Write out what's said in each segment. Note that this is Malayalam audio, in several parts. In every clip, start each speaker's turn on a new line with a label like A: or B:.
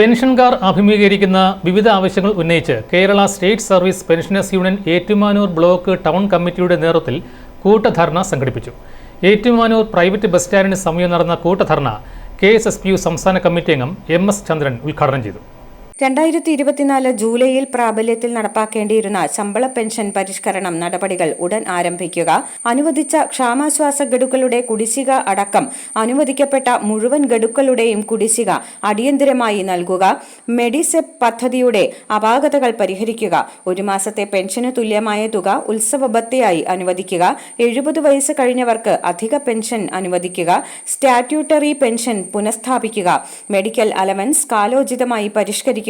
A: പെൻഷൻകാർ അഭിമുഖീകരിക്കുന്ന വിവിധ ആവശ്യങ്ങൾ ഉന്നയിച്ച് Kerala state service pensioners union Ettumanoor block town കമ്മിറ്റിയുടെ നേതൃത്വത്തിൽ കൂട്ടധർണ സംഘടിപ്പിച്ചു. ഏറ്റുമാനൂർ പ്രൈവറ്റ് ബസ് സ്റ്റാൻഡിന് സമയം നടന്ന കൂട്ടധർണ K S S P U സംസ്ഥാന കമ്മിറ്റി അംഗം എം എസ് ചന്ദ്രൻ ഉദ്ഘാടനം ചെയ്തു.
B: രണ്ടായിരത്തി ഇരുപത്തിനാല് ജൂലൈയിൽ പ്രാബല്യത്തിൽ നടപ്പാക്കേണ്ടിയിരുന്ന ശമ്പള പെൻഷൻ പരിഷ്കരണം നടപടികൾ ഉടൻ ആരംഭിക്കുക. അനുവദിച്ച ക്ഷാമാശ്വാസ ഗഡുക്കളുടെ കുടിശ്ശിക അടക്കം അനുവദിക്കപ്പെട്ട മുഴുവൻ ഗഡുക്കളുടെയും കുടിശ്ശിക അടിയന്തരമായി നൽകുക. മെഡിസെപ് പദ്ധതിയുടെ അപാകതകൾ പരിഹരിക്കുക. ഒരു മാസത്തെ പെൻഷന് തുല്യമായ തുക ഉത്സവ ഭത്തയായി അനുവദിക്കുക. എഴുപത് വയസ്സ് കഴിഞ്ഞവർക്ക് അധിക പെൻഷൻ അനുവദിക്കുക. സ്റ്റാറ്റ്യൂട്ടറി പെൻഷൻ പുനഃസ്ഥാപിക്കുക. മെഡിക്കൽ അലവൻസ് കാലോചിതമായി പരിഷ്കരിക്കുക.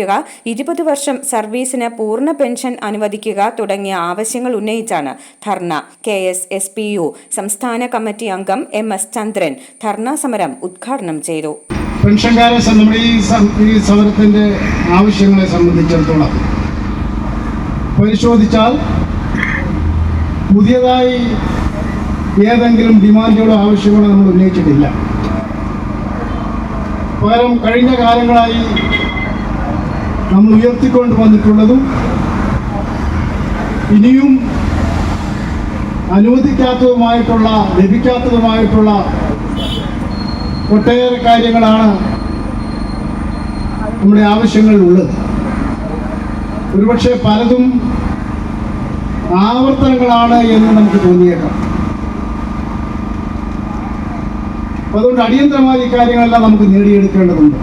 B: ഇരുപത് വർഷം സർവീസിന് പൂർണ പെൻഷൻ അനുവദിക്കുക തുടങ്ങിയ ആവശ്യങ്ങൾ ഉന്നയിച്ചാണ് ധർണ. K S S P U സംസ്ഥാന കമ്മിറ്റി അംഗം എം എസ് ചന്ദ്രൻ ധർണ സമരം ഉദ്ഘാടനം ചെയ്തു.
C: പെൻഷൻകാരെ ഈ സമരത്തിന്റെ ആവശ്യങ്ങളെ സംബന്ധിച്ചിടത്തോളം പരിശോധിച്ചാൽ പുതിയതായി ഏതെങ്കിലും ഡിമാൻഡുകളോ ആവശ്യങ്ങളോ നമ്മൾ ഉന്നയിച്ചിട്ടില്ല. പകരം കഴിഞ്ഞ കാലങ്ങളായി നമ്മൾ ഉയർത്തിക്കൊണ്ട് വന്നിട്ടുള്ളതും ഇനിയും അനുവദിക്കാത്തതുമായിട്ടുള്ള ലഭിക്കാത്തതുമായിട്ടുള്ള ഒട്ടേറെ കാര്യങ്ങളാണ് നമ്മുടെ ആവശ്യങ്ങളിലുള്ളത്. ഒരുപക്ഷെ പലതും ആവർത്തനങ്ങളാണ് എന്ന് നമുക്ക് തോന്നിയേക്കാം. അതുകൊണ്ട് അടിയന്തരമായി കാര്യങ്ങളെല്ലാം നമുക്ക് നേടിയെടുക്കേണ്ടതുണ്ട്.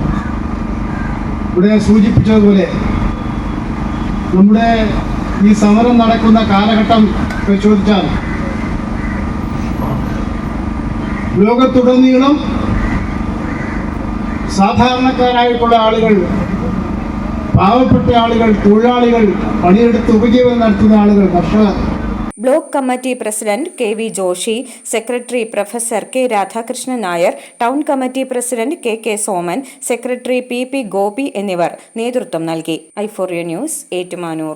C: ഇവിടെ സൂചിപ്പിച്ചതുപോലെ നമ്മുടെ ഈ സമരം നടക്കുന്ന കാലഘട്ടം പരിശോധിച്ചാൽ ലോകത്തുടനീളം സാധാരണക്കാരായിട്ടുള്ള ആളുകൾ പാവപ്പെട്ട ആളുകൾ തൊഴിലാളികൾ പണിയെടുത്ത് ഉപജീവനം നടത്തുന്ന ആളുകൾ കർഷകർ
B: block committee president K V Joshi secretary professor K Radhakrishnan Nair town committee president K K Soman secretary P P Gopi എന്നിവർ നേതൃത്വം നൽകി. ഐഫോറിയ ന്യൂസ് ഏറ്റുമാനൂർ.